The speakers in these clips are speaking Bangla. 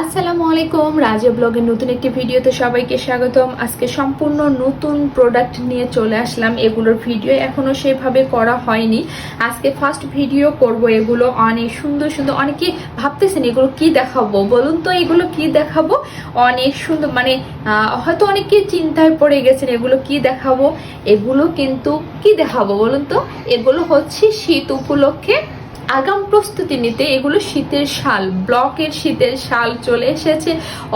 আসসালামু আলাইকুম। রাজা ব্লগের নতুন একটি ভিডিওতে সবাইকে স্বাগতম। আজকে সম্পূর্ণ নতুন প্রোডাক্ট নিয়ে চলে আসলাম। এগুলোর ভিডিও এখনও সেভাবে করা হয়নি। আজকে ফার্স্ট ভিডিও করব এগুলো। অনেক সুন্দর সুন্দর। অনেকে ভাবতেছেন এগুলো কি দেখাবো? বলুন তো, এগুলো কি দেখাবো? অনেক সুন্দর। মানে হয়তো অনেকে চিন্তায় পড়ে গেছেন, এগুলো কি দেখাবো? এগুলো কিন্তু কি দেখাবো বলুন তো? এগুলো হচ্ছে শীত উপলক্ষে আগাম প্রস্তুতি নিতে এগুলো শীতের শাল, ব্লকের শীতের শাল চলে এসেছে।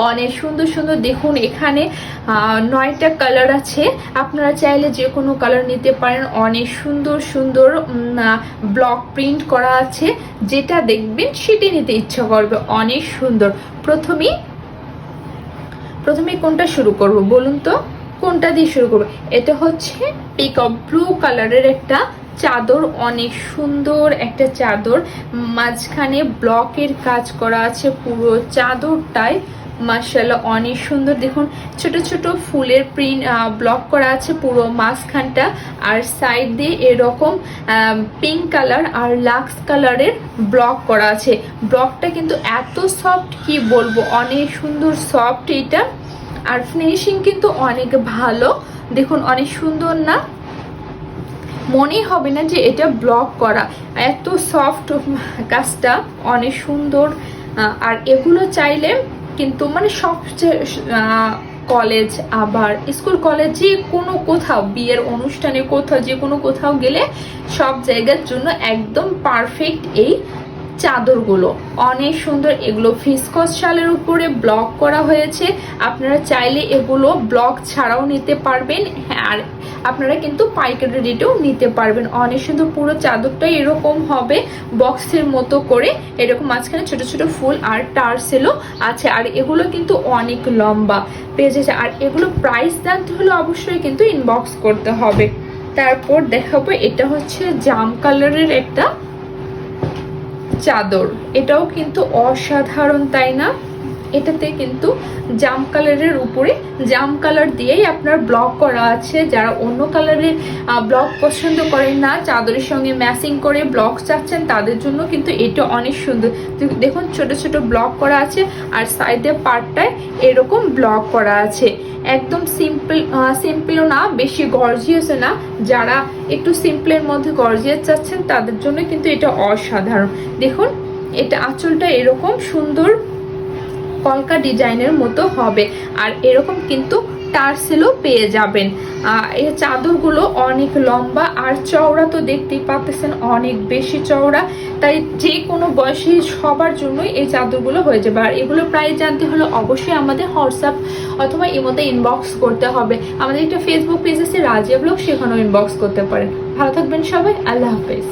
অনেক সুন্দর সুন্দর দেখুন এখানে নয়টা কালার আছে। আপনারা চাইলে যে কোনো কালার নিতে পারেন। অনেক সুন্দর সুন্দর ব্লক প্রিন্ট করা আছে। যেটা দেখবেন সেটি নিতে ইচ্ছা করবে। অনেক সুন্দর। প্রথমেই প্রথমে কোনটা শুরু করব বলুন তো? কোনটা দিয়ে শুরু করব? এটা হচ্ছে পিকআপ ব্লু কালারের একটা চাদর, অনেক সুন্দর একটা চাদর। মাঝখানে ব্লকের কাজ করা আছে পুরো চাদরটায় মার্শাল্লাহ অনেক সুন্দর। দেখুন, ছোট ছোট ফুলের প্রিন্ট ব্লক করা আছে পুরো মাঝখানটা। আর সাইড দিয়ে এরকম পিঙ্ক কালার আর লাক্স কালারের ব্লক করা আছে। ব্লকটা কিন্তু এত সফট কি বলব? অনেক সুন্দর সফট এটা। আর ফিনিশিং কিন্তু অনেক ভালো। দেখুন, অনেক সুন্দর না? মনেই হবে না যে এটা ব্লক করা। এত সফট কাজটা, অনেক সুন্দর আর এগুলো চাইলে কিন্তু মানে সবচেয়ে কলেজ আবার স্কুল কলেজ যে কোনো কোথাও, বিয়ের অনুষ্ঠানে কোথাও, যে কোনো কোথাও গেলে সব জায়গার জন্য একদম পারফেক্ট এই চাদরগুলো। অনেক সুন্দর এগুলো ফিসকস শালের উপরে ব্লক করা হয়েছে। আপনারা চাইলে এগুলো ব্লক ছাড়াও নিতে পারবেন। হ্যাঁ, আর আপনারা কিন্তু পাইকারি রেটেও নিতে পারবেন। অনেক সুন্দর পুরো চাদরটাই এরকম হবে বক্সের মতো করে। এরকম মাঝখানে ছোট ছোট ফুল আর টার্সেলও আছে। আর এগুলো কিন্তু অনেক লম্বা পেয়ে যাচ্ছে আর এগুলো প্রাইস জানতে হলে অবশ্যই কিন্তু ইনবক্স করতে হবে। তারপর দেখাবো এটা হচ্ছে জাম কালারের একটা চাদর। এটাও কিন্তু অসাধারণ, তাই না? এটাতে কিন্তু জাম কালারের উপরে, জাম কালার দিয়েই আপনার ব্লক করা আছে। যারা অন্য কালারের ব্লক পছন্দ করেন না, চাদরের সঙ্গে ম্যাচিং করে ব্লক চাচ্ছেন, তাদের জন্য কিন্তু এটা অনেক সুন্দর। দেখুন, ছোট ছোট ব্লক করা আছে, আর সাইডে পার্টটায় এরকম ব্লক করা আছে। একদম সিম্পল সিম্পলও না, বেশি গর্জিয়াস না। যারা একটু সিম্পলের মধ্যে গর্জিয়াস চাচ্ছেন, তাদের জন্য কিন্তু এটা অসাধারণ। দেখুন, এটা আঁচলটা এরকম সুন্দর কলকা ডিজাইনের মতো হবে। আর এরকম কিন্তু টার্সেলও পেয়ে যাবেন। এই চাদরগুলো অনেক লম্বা আর চওড়া তো দেখতেই পাচ্ছেন, অনেক বেশি চওড়া। তাই যে কোনো বয়সী সবার জন্যই এই চাদরগুলো হয়ে যাবে। আর এগুলো প্রায় জানতে হলে অবশ্যই আমাদের হোয়াটসঅ্যাপ অথবা ইমোতে ইনবক্স করতে হবে। আমাদের একটা ফেসবুক পেজ আছে, রাজিয়া ব্লগ, সেখানেও ইনবক্স করতে পারেন। ভালো থাকবেন সবাই, আল্লাহ হাফেজ।